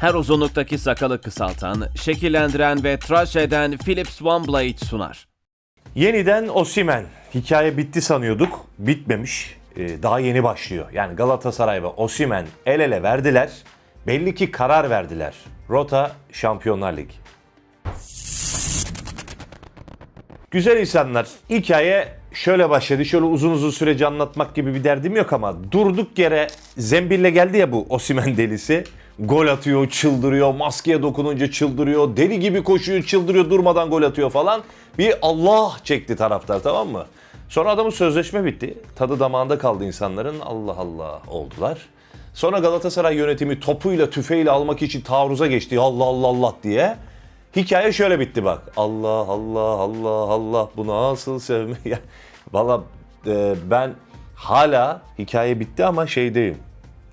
Her uzunluktaki sakalı kısaltan, şekillendiren ve tıraş eden Philips One Blade sunar. Yeniden Osimen. Hikaye bitti sanıyorduk. Bitmemiş. Ee, daha yeni başlıyor. Yani Galatasaray ve Osimen el ele verdiler. Belli ki karar verdiler. Rota Şampiyonlar Ligi. Güzel insanlar. Hikaye şöyle başladı. Şöyle uzun uzun süreci anlatmak gibi bir derdim yok ama durduk yere zembille geldi ya bu Osimen delisi. Gol atıyor, çıldırıyor, maskeye dokununca çıldırıyor, deli gibi koşuyor, çıldırıyor, durmadan gol atıyor falan. Bir Allah çekti taraftar tamam mı? Sonra adamın sözleşme bitti. Tadı damağında kaldı insanların. Allah Allah oldular. Sonra Galatasaray yönetimi topuyla tüfeğiyle almak için taarruza geçti. Allah Allah Allah diye. Hikaye şöyle bitti bak. Allah Allah Allah Allah bu nasıl sevme. Valla e, ben hala hikaye bitti ama şeydeyim.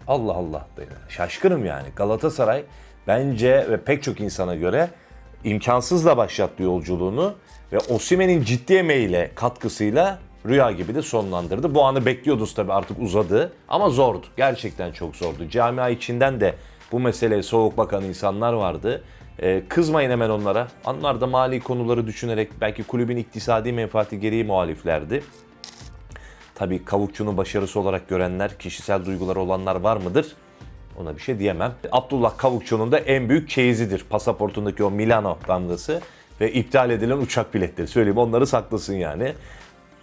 Allah Allah böyle. Şaşkınım yani. Galatasaray bence ve pek çok insana göre imkansızla başlattı yolculuğunu ve Osimen'in ciddi emeğiyle katkısıyla rüya gibi de sonlandırdı. Bu anı bekliyorduz tabii artık uzadı ama zordu. Gerçekten çok zordu. Camia içinden de bu meseleye soğuk bakan insanlar vardı. Ee, kızmayın hemen onlara. Onlar da mali konuları düşünerek belki kulübün iktisadi menfaati gereği muhaliflerdi. Tabii kavukçunun başarısı olarak görenler, kişisel duyguları olanlar var mıdır? Ona bir şey diyemem. Abdullah Kavukçu'nun da en büyük keyizidir. Pasaportundaki o Milano damgası ve iptal edilen uçak biletleri. Söyleyeyim onları saklasın yani.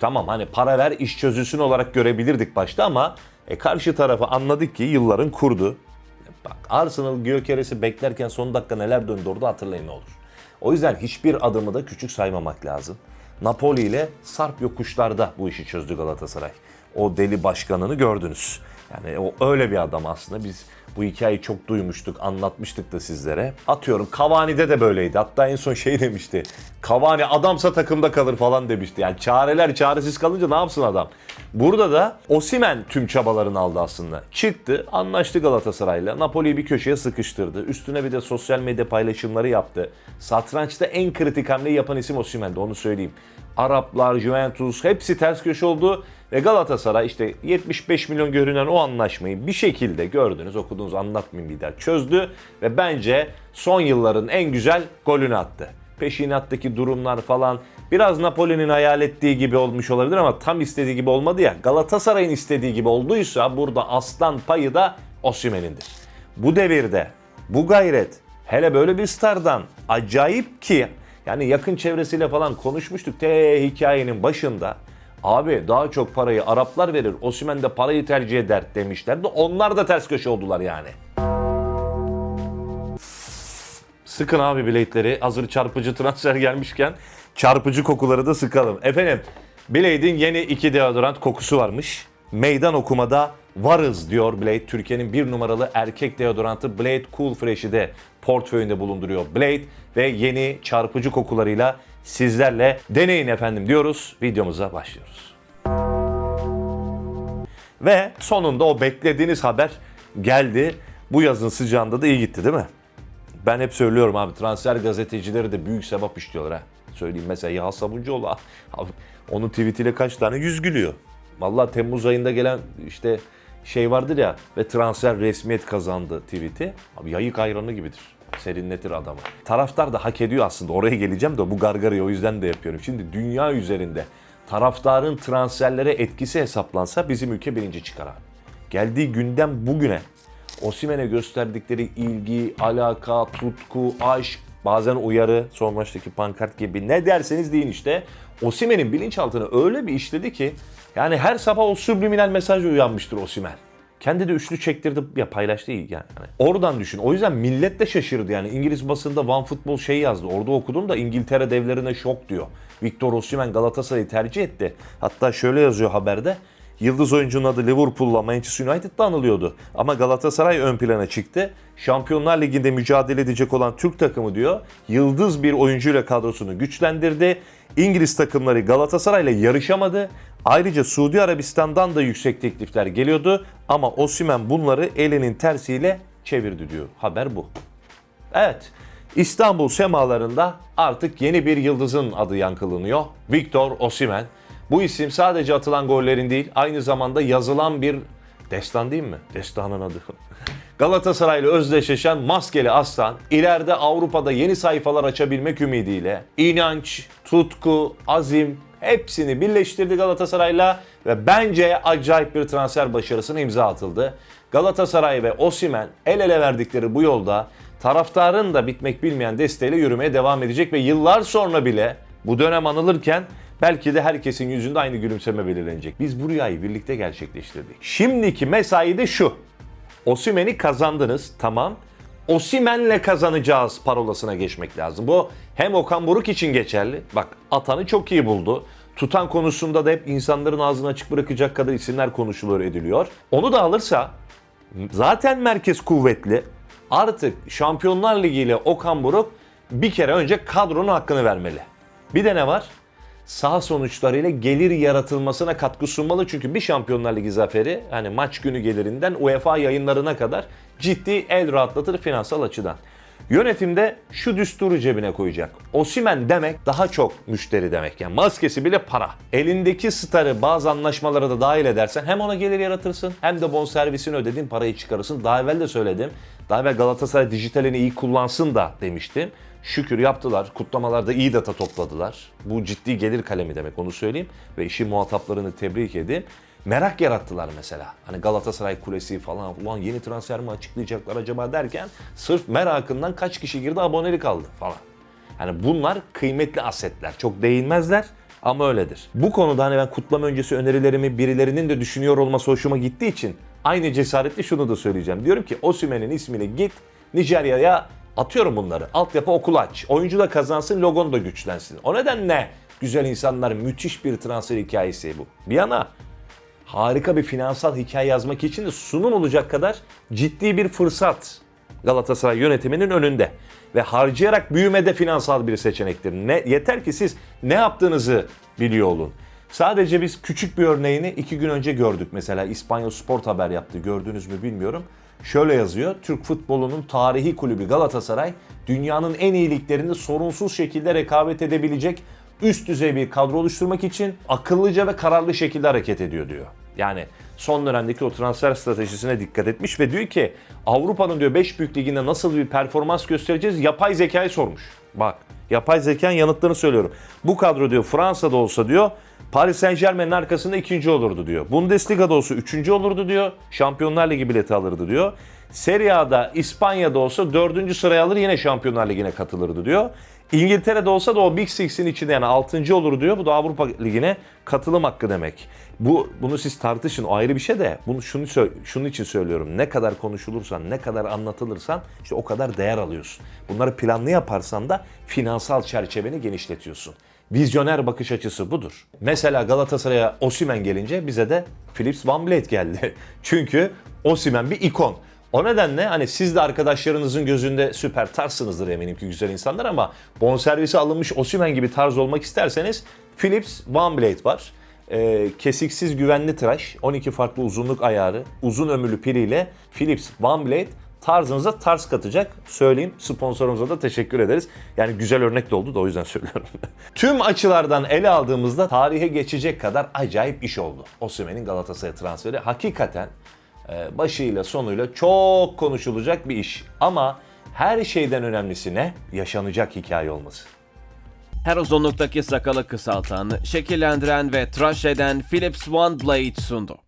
Tamam hani para ver iş çözülsün olarak görebilirdik başta ama e, karşı tarafı anladık ki yılların kurdu. Bak Arsenal Gyökeres'i beklerken son dakika neler döndü orada hatırlayın ne olur. O yüzden hiçbir adımı da küçük saymamak lazım. Napoli ile Sarp yokuşlarda bu işi çözdü Galatasaray. O deli başkanını gördünüz. Yani o öyle bir adam aslında. Biz bu hikayeyi çok duymuştuk, anlatmıştık da sizlere. Atıyorum Cavani'de de böyleydi. Hatta en son şey demişti. Cavani adamsa takımda kalır falan demişti. Yani çareler çaresiz kalınca ne yapsın adam? Burada da Osimen tüm çabalarını aldı aslında. Çıktı, anlaştı Galatasaray'la. Napoli'yi bir köşeye sıkıştırdı. Üstüne bir de sosyal medya paylaşımları yaptı. Satrançta en kritik hamleyi yapan isim Osimen'di onu söyleyeyim. Araplar, Juventus hepsi ters köşe oldu. Ve Galatasaray işte 75 milyon görünen o anlaşmayı bir şekilde gördünüz, okudunuz anlatmayayım bir daha çözdü. Ve bence son yılların en güzel golünü attı. Peşinattaki durumlar falan biraz Napoli'nin hayal ettiği gibi olmuş olabilir ama tam istediği gibi olmadı ya. Galatasaray'ın istediği gibi olduysa burada aslan payı da Osimhen'indir. Bu devirde bu gayret hele böyle bir stardan acayip ki yani yakın çevresiyle falan konuşmuştuk te hikayenin başında. Abi daha çok parayı Araplar verir, Osimhen de parayı tercih eder demişlerdi. Onlar da ters köşe oldular yani. Sıkın abi biletleri. Hazır çarpıcı transfer gelmişken çarpıcı kokuları da sıkalım. Efendim Blade'in yeni iki deodorant kokusu varmış. Meydan okumada varız diyor Blade. Türkiye'nin bir numaralı erkek deodorantı Blade Cool Fresh'i de portföyünde bulunduruyor Blade. Ve yeni çarpıcı kokularıyla sizlerle deneyin efendim diyoruz. Videomuza başlıyoruz. Ve sonunda o beklediğiniz haber geldi. Bu yazın sıcağında da iyi gitti değil mi? Ben hep söylüyorum abi transfer gazetecileri de büyük sevap işliyorlar ha. Söyleyeyim mesela Yağız Sabuncuoğlu abi onun tweetiyle kaç tane yüz gülüyor. Vallahi Temmuz ayında gelen işte şey vardır ya ve transfer resmiyet kazandı tweeti. Abi yayık ayranı gibidir. Serinletir adamı. Taraftar da hak ediyor aslında. Oraya geleceğim de bu gargarayı o yüzden de yapıyorum. Şimdi dünya üzerinde taraftarın transferlere etkisi hesaplansa bizim ülke birinci çıkar abi. Geldiği günden bugüne Osimen'e gösterdikleri ilgi, alaka, tutku, aşk, bazen uyarı, son maçtaki pankart gibi ne derseniz deyin işte. Osimen'in bilinçaltını öyle bir işledi ki yani her sabah o subliminal mesaj uyanmıştır Osimen. Kendi de üçlü çektirdi ya paylaştı yani. Hani oradan düşün. O yüzden millet de şaşırdı yani. İngiliz basında One Football şey yazdı. Orada okudum da İngiltere devlerine şok diyor. Victor Osimhen Galatasaray'ı tercih etti. Hatta şöyle yazıyor haberde. Yıldız oyuncunun adı Liverpool'la Manchester United'da anılıyordu. Ama Galatasaray ön plana çıktı. Şampiyonlar Ligi'nde mücadele edecek olan Türk takımı diyor, yıldız bir oyuncuyla kadrosunu güçlendirdi. İngiliz takımları Galatasaray'la yarışamadı. Ayrıca Suudi Arabistan'dan da yüksek teklifler geliyordu ama Osimhen bunları elinin tersiyle çevirdi diyor. Haber bu. Evet, İstanbul semalarında artık yeni bir yıldızın adı yankılanıyor. Victor Osimhen. Bu isim sadece atılan gollerin değil, aynı zamanda yazılan bir destan değil mi? Destanın adı. Galatasaray'la özdeşleşen maskeli aslan ileride Avrupa'da yeni sayfalar açabilmek ümidiyle inanç, tutku, azim hepsini birleştirdi Galatasaray'la ve bence acayip bir transfer başarısına imza atıldı. Galatasaray ve Osimen el ele verdikleri bu yolda taraftarın da bitmek bilmeyen desteğiyle yürümeye devam edecek ve yıllar sonra bile bu dönem anılırken belki de herkesin yüzünde aynı gülümseme belirlenecek. Biz bu rüyayı birlikte gerçekleştirdik. Şimdiki mesai de şu. Osimen'i kazandınız tamam. Osimen'le kazanacağız parolasına geçmek lazım. Bu hem Okan Buruk için geçerli. Bak atanı çok iyi buldu. Tutan konusunda da hep insanların ağzını açık bırakacak kadar isimler konuşuluyor ediliyor. Onu da alırsa zaten merkez kuvvetli. Artık Şampiyonlar Ligi ile Okan Buruk bir kere önce kadronun hakkını vermeli. Bir de ne var? Sağ sonuçlarıyla gelir yaratılmasına katkı sunmalı. Çünkü bir Şampiyonlar Ligi zaferi hani maç günü gelirinden UEFA yayınlarına kadar ciddi el rahatlatır finansal açıdan. Yönetimde şu düsturu cebine koyacak. Osimen demek daha çok müşteri demek. Yani maskesi bile para. Elindeki starı bazı anlaşmalara da dahil edersen hem ona gelir yaratırsın hem de bonservisini ödediğin parayı çıkarırsın. Daha evvel de söyledim. Daha evvel Galatasaray dijitalini iyi kullansın da demiştim. Şükür yaptılar. Kutlamalarda iyi data topladılar. Bu ciddi gelir kalemi demek onu söyleyeyim. Ve işin muhataplarını tebrik edeyim. Merak yarattılar mesela. Hani Galatasaray Kulesi falan ulan yeni transfer mi açıklayacaklar acaba derken sırf merakından kaç kişi girdi abonelik aldı falan. Yani bunlar kıymetli asetler. Çok değinmezler ama öyledir. Bu konuda hani ben kutlama öncesi önerilerimi birilerinin de düşünüyor olması hoşuma gittiği için aynı cesaretle şunu da söyleyeceğim. Diyorum ki Osimhen'in ismini git Nijerya'ya atıyorum bunları. Altyapı okul aç. Oyuncu da kazansın, logon da güçlensin. O nedenle güzel insanlar müthiş bir transfer hikayesi bu. Bir yana harika bir finansal hikaye yazmak için de sunum olacak kadar ciddi bir fırsat Galatasaray yönetiminin önünde. Ve harcayarak büyümede finansal bir seçenektir. Ne, yeter ki siz ne yaptığınızı biliyor olun. Sadece biz küçük bir örneğini iki gün önce gördük. Mesela İspanyol Sport haber yaptı. Gördünüz mü bilmiyorum. Şöyle yazıyor. Türk futbolunun tarihi kulübü Galatasaray dünyanın en iyi liglerinde sorunsuz şekilde rekabet edebilecek üst düzey bir kadro oluşturmak için akıllıca ve kararlı şekilde hareket ediyor diyor. Yani son dönemdeki o transfer stratejisine dikkat etmiş ve diyor ki Avrupa'nın diyor 5 büyük liginde nasıl bir performans göstereceğiz yapay zekayı sormuş. Bak yapay zekanın yanıtlarını söylüyorum. Bu kadro diyor Fransa'da olsa diyor Paris Saint Germain'in arkasında ikinci olurdu diyor. Bundesliga'da olsa üçüncü olurdu diyor. Şampiyonlar Ligi bileti alırdı diyor. Serie A'da İspanya'da olsa dördüncü sıraya alır yine Şampiyonlar Ligi'ne katılırdı diyor. İngiltere'de olsa da o Big Six'in içinde yani 6. olur diyor. Bu da Avrupa Ligi'ne katılım hakkı demek. Bu bunu siz tartışın o ayrı bir şey de bunu şunu şunun için söylüyorum. Ne kadar konuşulursan, ne kadar anlatılırsan işte o kadar değer alıyorsun. Bunları planlı yaparsan da finansal çerçeveni genişletiyorsun. Vizyoner bakış açısı budur. Mesela Galatasaray'a Osimen gelince bize de Philips Van Blade geldi. Çünkü Osimen bir ikon. O nedenle hani siz de arkadaşlarınızın gözünde süper tarzsınızdır eminim ki güzel insanlar ama bonservisi alınmış Osimen gibi tarz olmak isterseniz Philips One Blade var. Ee, kesiksiz güvenli tıraş, 12 farklı uzunluk ayarı, uzun ömürlü piliyle Philips One Blade tarzınıza tarz katacak. Söyleyeyim sponsorumuza da teşekkür ederiz. Yani güzel örnek de oldu da o yüzden söylüyorum. Tüm açılardan ele aldığımızda tarihe geçecek kadar acayip iş oldu. Osimhen'in Galatasaray transferi hakikaten e, başıyla sonuyla çok konuşulacak bir iş. Ama her şeyden önemlisi ne? Yaşanacak hikaye olması. Her uzunluktaki sakalı kısaltan, şekillendiren ve tıraş eden Philips One Blade sundu.